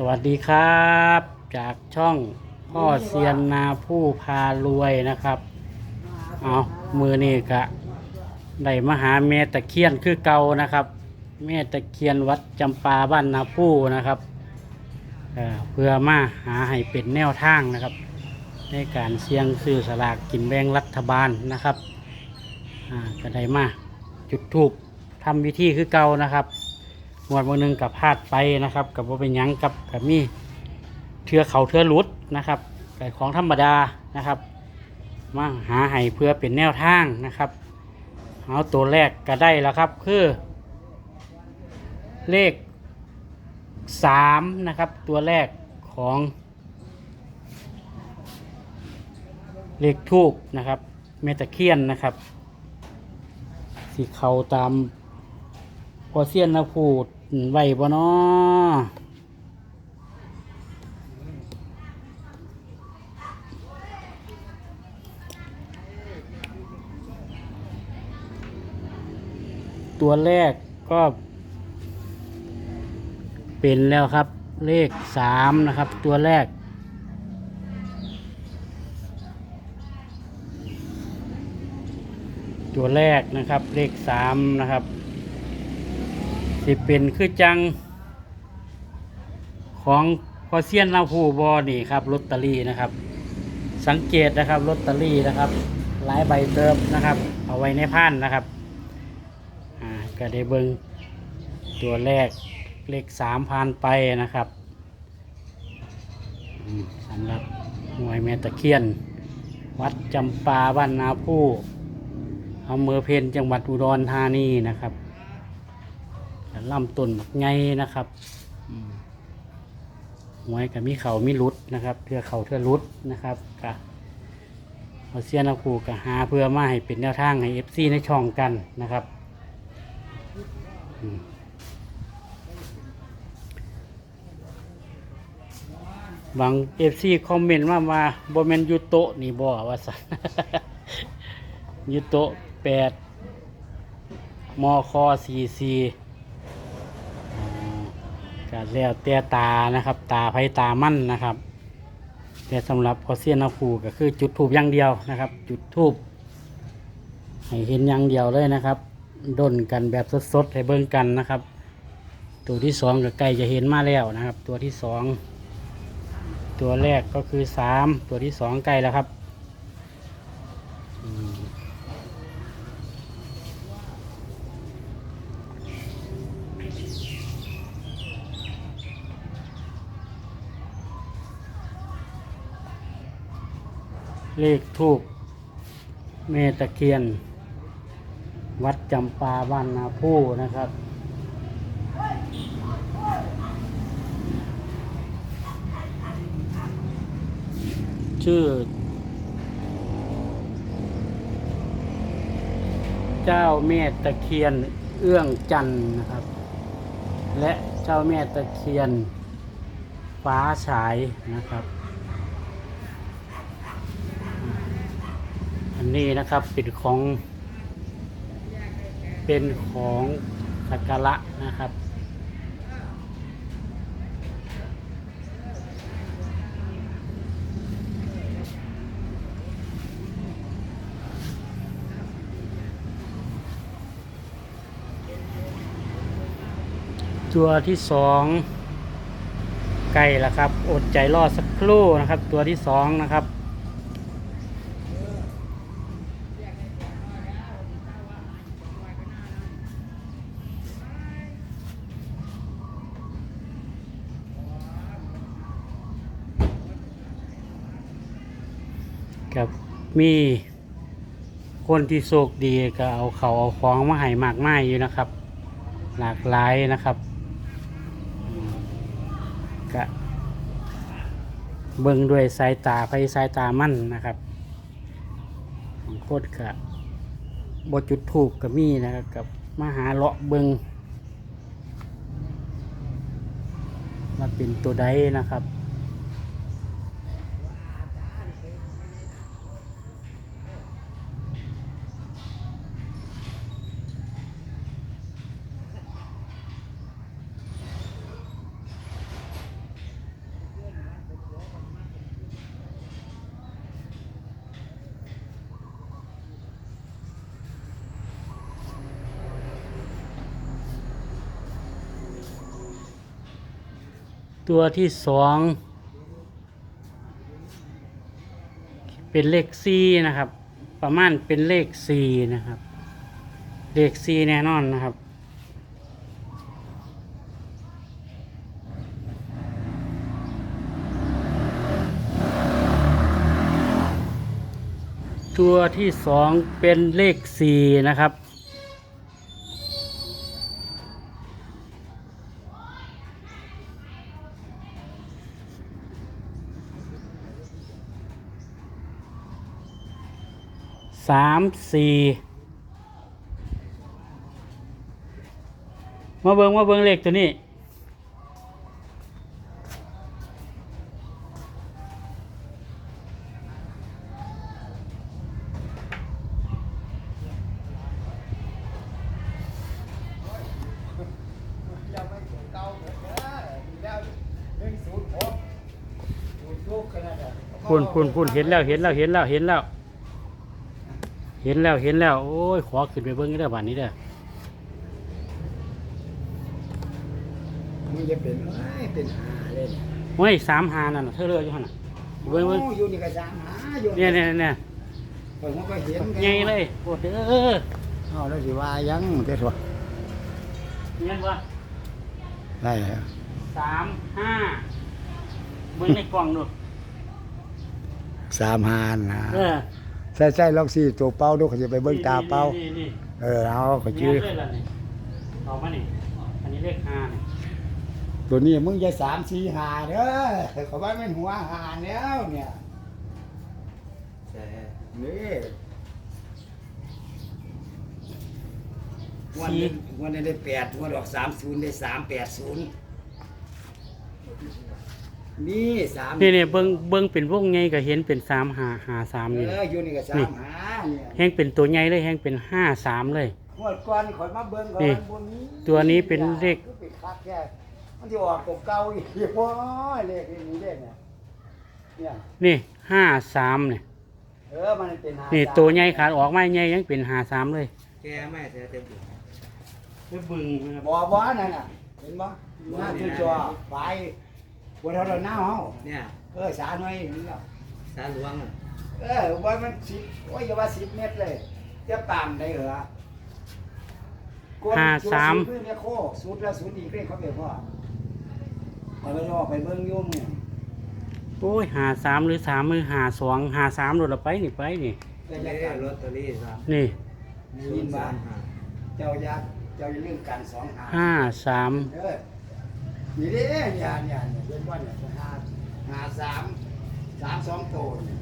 สวัสดีครับ จากช่องพ่อเซียนนาผู้พารวยนะครับ เอามือนี่กะได้มาหาแม่ตะเคียนคือเก่านะครับแม่ตะเคียนวัดจำปาบ้านนาผู้นะครับเอ่อเพื่อมาหาให้เป็นแนวทางนะครับ ในการเสี่ยงซื้อสลากกินแบ่งรัฐบาลนะครับอ่าก็ได้มาจุดทูบทำวิธีคือเก่านะครับ งวดวันหนึ่งกับพลาดไปนะครับกับว่าเป็นยังกับกับมีเทือเขาเทือหลุดนะครับแต่ของธรรมดานะครับมาหาให้เพื่อเป็นแนวทางนะครับเอาตัวแรกก็ได้แล้วครับคือ เลขสามนะครับตัวแรกของ เลขทูบนะครับเมตะเคียนนะครับสีเขาตามพอเสียนนะพูด ไหวบ่เนาะตัวแรกก็ เป็นแล้วครับ เลขสามนะครับ ตัวแรก ตัวแรกนะครับ เลขสามนะครับ สิเป็นคือจัง ของพอเซียนลาผูบอนี่ครับลอตเตอรี่นะครับ สังเกตนะครับลอตเตอรี่นะครับ หลายใบเติมนะครับ เอาไว้ในพันนะครับอ่าก็ได้เบิงตัวแรกเลขสามพันไปนะครับสำหรับหน่วยแม่ตะเคียน วัดจำปาบ้านนาผู้อำเภอเพนจังหวัดอุดรธานีนะครับ ลำต้นไงนะครับหวยกับมีเขามีรุดนะครับเพื่อเขาเพื่อรุดนะครับกะเอาเสียนเอาคูกะหาเพื่อมาให้เป็นแนวทางให้เอฟซีในช่องกันนะครับบางเอฟซีคอมเมนต์มาว่าบอมเมนยูโตะนี่บอว่าสันยูโตะแปดมอคอสี่สี่ ก็แล้วแต่ตานะครับ ตาไผตามั่นนะครับ แต่สำหรับพอเซียนนาคูก็คือจุดทูบอย่างเดียวนะครับ จุดทูบให้เห็นอย่างเดียวเลยนะครับด้นกันแบบสดๆให้เบิ่งกันนะครับ ตัวที่สองก็ใกล้จะเห็นมาแล้วนะครับ ตัวที่สองตัวแรกก็คือสามตัวที่สองใกล้แล้วครับ เลขทูบเมตะเคียน วัดจำปาบ้านนาผู้นะครับ ชื่อ เจ้าแม่ตะเคียนเอื้องจันนะครับ และเจ้าแม่ตะเคียนฟ้าฉายนะครับ นี้นะครับเป็นของเป็นของสักการะนะครับตัวที่สองใกล้แล้วครับ อดใจรอสักครู่นะครับ ตัวที่สองนะครับ กับมีคนที่โชคดีก็เอาเขาเอาของมาให้มากมายอยู่นะครับ หลากหลายนะครับก็เบิ่งด้วยสายตาไฟสายตามั่นนะครับบางคนก็บจุดถูกก็มีนะครับกับมหาเลาะเบิงมาเป็นตัวใดนะครับ ตัวที่สองเป็นเลขสี่นะครับ ประมาณเป็นเลขสี่นะครับ เลขสี่แน่นอนนะครับตัวที่สองเป็นเลขสี่นะครับ สามสี่มาเบิงมาเบิงเลขตัวนี้ยังไม่ถึงเก้าเหมือนเดิมมีแล้วหนึ่งศูนย์หกศูนย์ทุกขนาดนั้นพูนพูนพูนเห็นแล้วเห็นแล้วเห็นแล้วเห็นแล้วเห็นแล้วเห็นแล้ว โอ้ย ขอขึ้นไปเบิ้งเด้อบ้านนี้เด้อมันจะเป็นเอ้ยเป็นหาเลยนะโอ้ยสามหานั่นน่ะเธอเลือกอยู่หั่นน่ะเบิ้งเบิ้งโอ้อยู่นี่ก็สามหาอยู่เนี่ยเนี่ยเนี่ยผมก็เห็นใหญ่เลยโอ้เด้อเอาแล้วสิว่ายังเด็ดวะเนี่ยว่าได้แล้วสามห้าเบิ้งในกล่องดูสามหานะเออ ใช่ใช่ลองสี่ตัวเป้าดูเขาจะไปเบิ้งตาเป้า นี่นี่เออเอาเขานี่ชื่อเนี่ยเลยล่ะนี่เอามานี่อันนี้เลขห้านี่ตัวนี้มึงจะสามสี่หาเด้อเขาว่ามันหัวหาแล้วเนี่ยนี่วันนี้วันนี้ได้แปดวันออกสามศูนย์ได้สามแปดศูนย์ นี่สามนี่นี่เบิ้งเบิ้งเป็นวงไงก็เห็นเป็นสามหาหาสามเอนี่ออยู่นี่ก็สามหาเนี่ยแห้งเป็นตัวใหญ่เลยแห้งเป็นห้าสามเลย งวดก่อนข่อยมาเบิ่งก่อนนี่บนนี้ตัวนี้เป็นเลข คือเป็นคักแค่มันจะออกตัวเก่าอีกโอ้ยเลขนี้เลขเนี่ยเนี่ยนี่ห้าสามเนี่ยเออมันเป็นหานี่สามตัวใหญ่ขาดออกมาใหญ่ยังเป็นหาสามเลยแกไม่เสียเต็มที่ไปบึงบ่บ่นั่นน่ะเห็นบ่หน้าตู้จอไฟ บนเท่าเราหน้าเฮาเนี่ยเออสาหน่อยนี่แล้วสาหลวงอะเออว่ามันสิบโอ้ยอย่าว่าสิบเมตรเลยเทียบตามได้เหรอห้าสามเพื่อนเนี่ยโคสุดแล้วสุดอีกเร่งเขาเปรียบว่าเอาไปออกไปเบิ่งอยุ่งเนี่ยโอ้ยหาสามหรือสามมือหาสองหาสามโดดละไปนี่ไปนี่แต่เลอยากขกันลอตเตอรี่สามนี่ยินบ้านเจ้ายักษ์เจ้าอย่าลืมกันสองหาห้าสามเออ นี่เด้เนี่ยเนี่ยเนี่ยเรียกว่าเนี่ยหาหาสามสามสองโตเนี่ย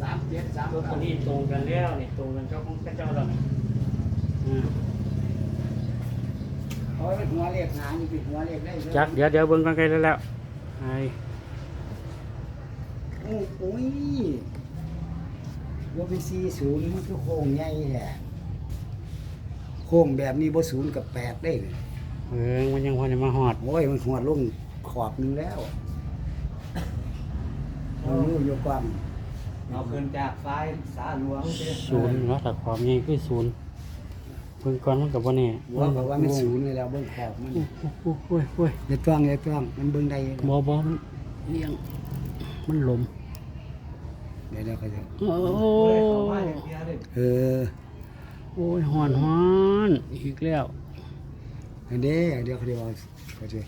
สามเจ็ดสามตัวเก้านี้ตรงกันแล้วนี่ตรงกันเจ้าของเจ้าแล้วอืมเอาหัวเลขหานี่ป็นหัวเลขได้เลยจักเดี๋ยวเดี๋ยวเบิ่งกันไกลแล้วแล้วไอ้โอ้โอ้ยว่าเป็นสี่ศูนย์มันคือโค้งใหญ่แหละโค้งแบบนี้บ่ศูนย์กับแปดได้เลย เอิงมันยังพอจะมาหอด โอ้ยมันหัวลงขอบหนึงแล้วมันรู้อยู่ความเอาขึ้นจากไฟสาหลวงเด้อศูนย์ว่าแต่ความใหญ่คือศูนย์เบิ่งก่อนมันกับว่านี่ว่าบอกว่ามันศูนย์เลยแล้วเบิ่งขอบมันโอ้ยโอ้ยโอ้ยอย่าจ้องอย่าจ้องมันเบิ่งได้บอบอมันเอียงมันหลมเดี๋ยวเดี๋ยวเขาจะโอ้ผู้ใดเข้ามายเพียเลย เออ โอ้ยหอนหอนอีกแล้ว อันนี้เดี๋ยวเขาจะเอาเขาจะ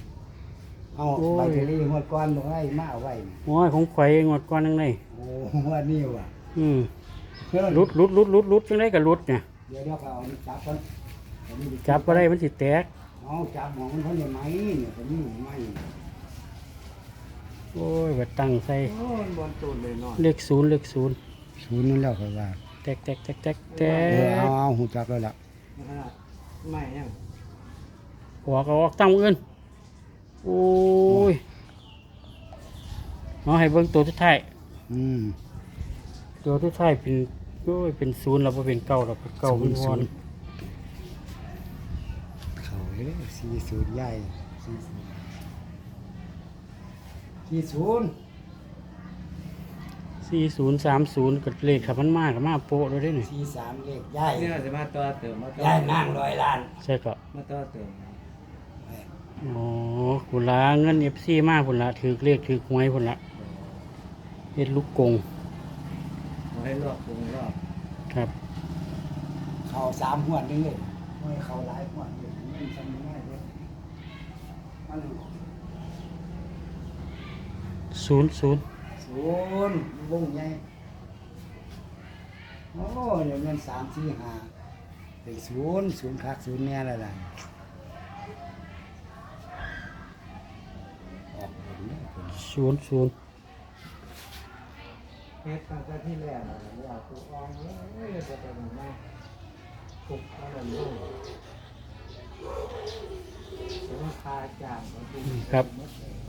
เอาโอ้ย ใบเทลี่งวดก้อนบอกให้มาเอาไว้นี่โอ้ยของข่อยงวดก่อนนึงเลยโอ้งวดนี้ว่ะอืมเพิ่นรุดรุดรุดรุดรุดจังไดก็รุดเนี่ยเดี๋ยวเดี๋ยวเขาเอาจับเพิ่นเอานี่จับบ่ได้มันสิแตก เอาจับหมองมันเพิ่นได้ไหมเนี่ยผมนี่ไม่โอ้ยบัดตั้งใส่โอ้ยบนตูนเลยนอนเลขศูนย์เลขศูนย์ศูนย์นั่นแล้วเขาว่าแตกแตกแตกแตกแตเออกเอาเอาหูจักแล้วล่ะ ขนาดไม่ยังอ อกก็ออกตั้งอื่นโอ้ยเอาให้เบิ่งตัวสุดท้ายอืมตัวสุดท้ายเป็นโอ้ยเป็นศูนย์แล้วบ่เป็นเก้าแล้วเป็นเก้าเป็นวอนเขาเลยสี่ศูนย์ใหญ่สี่ศูนย์สี่ศูนย์สี่ศูนย์สามศูนย์กับเลขขับมันมากกับมาโปะด้วยได้หนิสี่สามเลขใหญ่เนี่ยจะมาต่อเติมมาต่อใหญ่นั่งร้อยล้าน ใช่ก็มาต่อเติม อ๋อคุนละเงินเอฟซีมากคุนละถือเรียกถือหวยคุนละเฮ็ดลูกกงเอาให้รอบวงรอบครับ เขาสามหัวดนึงเลยไม่เขาหลายหัวดเลยมันทำง่ายเลยมันศูนย์ศูนย์ศูนย์วงใหญ่โอ้เดี๋ยวเงินสามสี่ห้าเป็นศูนย์ศูนย์คักศูนย์แน่และล่ะ ศูนย์ศูนย์เฮ็ดตั้งแต่ที่แรกน่ะอยากถูกอองเลยจะเป็นยังไงถูกอาหน่อยลูกเสียงคาจานของดูครับ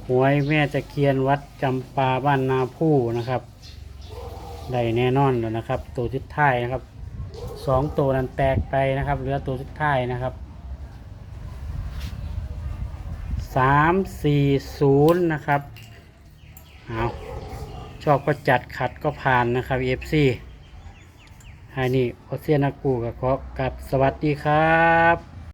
หวยแม่ตะเคียนวัดจำปาบ้านนาผู้นะครับได้แน่นอนแล้วนะครับ ตัวชุดท้ายนะครับสองตัวนั้นแตกไปนะครับ เหลือตัวชุดท้ายนะครับสามสี่ศูนย์นะครับ เอาชอบก็จัดขัดก็ผ่านนะครับ FC อันนี้โอเซียนากูกับขอกับสวัสดีครับ